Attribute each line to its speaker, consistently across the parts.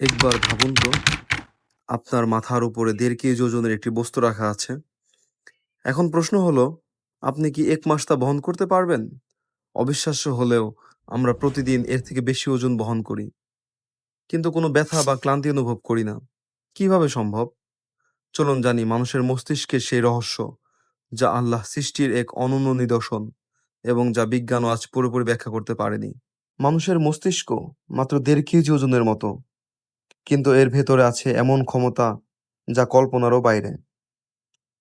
Speaker 1: একবার ভাবুন তো, আপনার মাথার উপরে দেড় কেজি ওজনের একটি বস্তু রাখা আছে। এখন প্রশ্ন হলো, আপনি কি এক মাস তা বহন করতে পারবেন? অবিশ্বাস্য হলেও আমরা প্রতিদিন এর থেকে বেশি ওজন বহন করি। কিন্তু কোনো ব্যথা বা ক্লান্তি অনুভব করি না। কীভাবে সম্ভব? চলুন জানি মানুষের মস্তিষ্কের সেই রহস্য, যা আল্লাহ সৃষ্টির এক অনন্য নিদর্শন এবং যা বিজ্ঞানও আজ পুরোপুরি ব্যাখ্যা করতে পারেনি। মানুষের মস্তিষ্ক মাত্র দেড় কেজি ওজনের মতো, কিন্তু এর ভেতরে আছে এমন ক্ষমতা যা কল্পনারও বাইরে।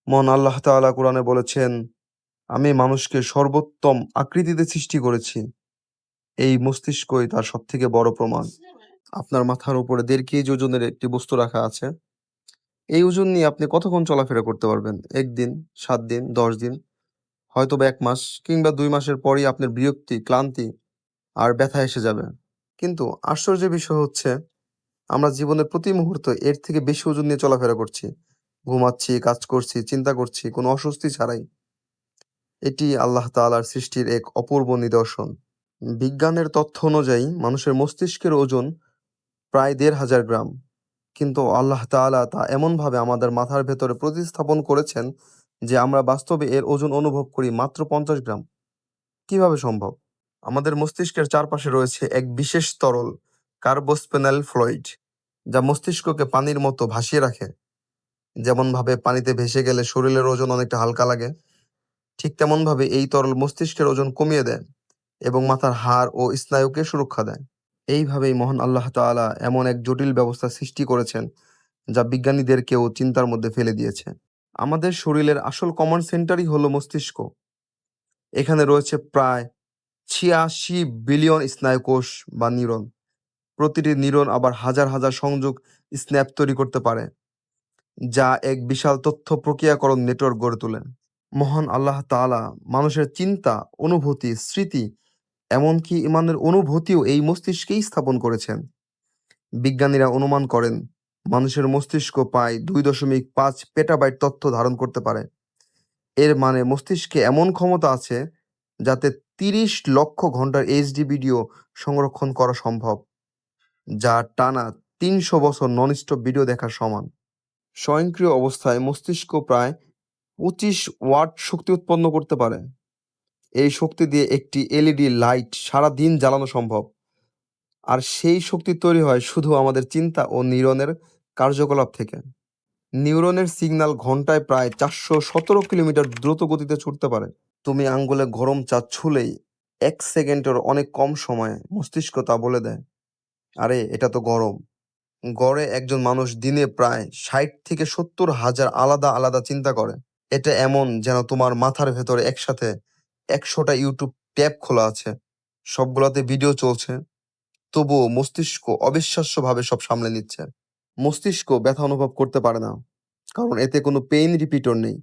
Speaker 1: মন আল্লাহ তাআলা কোরআনে বলেছেন, আমি মানুষকে সর্বোত্তম আকৃতিতে সৃষ্টি করেছি। এই মস্তিষ্কই তার সবথেকে বড় প্রমাণ। আপনার মাথার উপরে দেড় কেজি ওজনের একটি বস্তু রাখা আছে। এই ওজন নিয়ে আপনি কতক্ষণ চলাফেরা করতে পারবেন? একদিন, সাত দিন, দশ দিন, হয়তোবা এক মাস কিংবা দুই মাসের পরই আপনার বিরক্তি, ক্লান্তি আর ব্যথা এসে যাবে। কিন্তু আশ্চর্যের বিষয় হচ্ছে, আমরা জীবনের প্রতি মুহূর্তে এর থেকে বেশি ওজন নিয়ে চলাফেরা করছি। ঘুমাচ্ছি, কাজ করছি, চিন্তা করছি, কোনো অস্বস্তি ছাড়াই। এটি আল্লাহ তাআলার সৃষ্টির এক অপূর্ব নিদর্শন। বিজ্ঞানের তথ্য অনুযায়ী মানুষের মস্তিষ্কের ওজন প্রায় দেড় হাজার গ্রাম। কিন্তু আল্লাহ তাআলা তা এমনভাবে আমাদের মাথার ভেতরে প্রতিস্থাপন করেছেন যে আমরা বাস্তবে এর ওজন অনুভব করি মাত্র পঞ্চাশ গ্রাম। কীভাবে সম্ভব? আমাদের মস্তিষ্কের চারপাশে রয়েছে এক বিশেষ তরল কার্বোস্পেনাল ফ্লুইড, যা মস্তিষ্ককে পানির মতো ভাসিয়ে রাখে। যেমনভাবে পানিতে ভেসে গেলে শরীরের ওজন অনেকটা হালকা লাগে, ঠিক তেমনভাবে এই তরল মস্তিষ্কের ওজন কমিয়ে দেয় এবং মাথার হাড় ও স্নায়ুকে সুরক্ষা দেয়। এইভাবেই মহান আল্লাহ তাআলা এমন এক জটিল ব্যবস্থা সৃষ্টি করেছেন, যা বিজ্ঞানীদেরকেও চিন্তার মধ্যে ফেলে দিয়েছে। আমাদের শরীরের আসল কমান্ড সেন্টারই হলো মস্তিষ্ক। এখানে রয়েছে প্রায় ছিয়াশি বিলিয়ন স্নায়ুকোষ বা নিউরন। প্রতিটি নিউরন আবার হাজার হাজার সংযোগ স্ন্যাপ তৈরি করতে পারে, যা এক বিশাল তথ্য প্রক্রিয়াকরণ নেটওয়ার্ক গড়ে তোলে। মহান আল্লাহ তাআলা মানুষের চিন্তা, অনুভূতি, স্মৃতি, এমনকি ইমানের অনুভূতিও এই মস্তিষ্কেই স্থাপন করেছেন। বিজ্ঞানীরা অনুমান করেন, মানুষের মস্তিষ্ক প্রায় দুই দশমিক পাঁচ পেটাবাইট তথ্য ধারণ করতে পারে। এর মানে মস্তিষ্কে এমন ক্ষমতা আছে, যাতে তিরিশ লক্ষ ঘণ্টার এইচডি ভিডিও সংরক্ষণ করা সম্ভব, যা টানা তিনশো বছর নন-স্টপ ভিডিও দেখার সমান। স্বয়ংক্রিয় অবস্থায় মস্তিষ্ক প্রায় পঁচিশ ওয়াট শক্তি উৎপন্ন করতে পারে। এই শক্তি দিয়ে একটি এলইডি লাইট সারা দিন জ্বালানো সম্ভব। আর সেই শক্তি তৈরি হয় শুধু আমাদের চিন্তা ও নিউরনের কার্যকলাপ থেকে। নিউরনের সিগন্যাল ঘন্টায় প্রায় চারশো সতেরো কিলোমিটার দ্রুত গতিতে ছুটতে পারে। তুমি আঙ্গুলে গরম চা ছুঁলেই এক সেকেন্ডের অনেক কম সময়ে মস্তিষ্ক তা বলে দেয়, আরে এটা তো গরম। গড়ে একজন মানুষ দিনে প্রায় ষাট থেকে সত্তর হাজার আলাদা আলাদা চিন্তা করে। এটা এমন যেন তোমার মাথার ভেতরে একসাথে একশোটা ইউটিউব ট্যাব খোলা আছে, সবগুলাতে ভিডিও চলছে, তবুও মস্তিষ্ক অবিশ্বাস্যভাবে সব সামলে নিচ্ছে। মস্তিষ্ক ব্যথা অনুভব করতে পারে না, কারণ এতে কোনো পেইন রিপিটর নেই।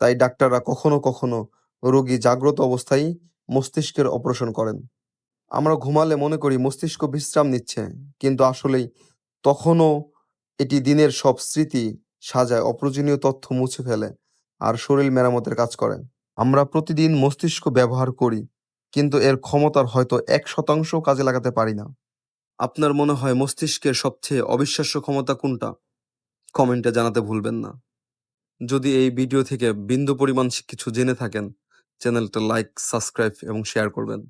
Speaker 1: তাই ডাক্তাররা কখনো কখনো রোগী জাগ্রত অবস্থায় মস্তিষ্কের অপারেশন করেন। আমরা ঘুমালে মনে করি মস্তিষ্ক বিশ্রাম নিচ্ছে, কিন্তু আসলেই তখনও এটি দিনের সব স্মৃতি সাজায়, অপ্রয়োজনীয় তথ্য মুছে ফেলে আর শরীর মেরামতের কাজ করে। আমরা প্রতিদিন মস্তিষ্ক ব্যবহার করি, কিন্তু এর ক্ষমতার হয়তো এক শতাংশ কাজে লাগাতে পারি না। আপনার মনে হয় মস্তিষ্কের সবচেয়ে অবিশ্বাস্য ক্ষমতা কোনটা? কমেন্টে জানাতে ভুলবেন না। যদি এই ভিডিও থেকে বিন্দু পরিমাণ কিছু জেনে থাকেন, চ্যানেলটা লাইক, সাবস্ক্রাইব এবং শেয়ার করবেন।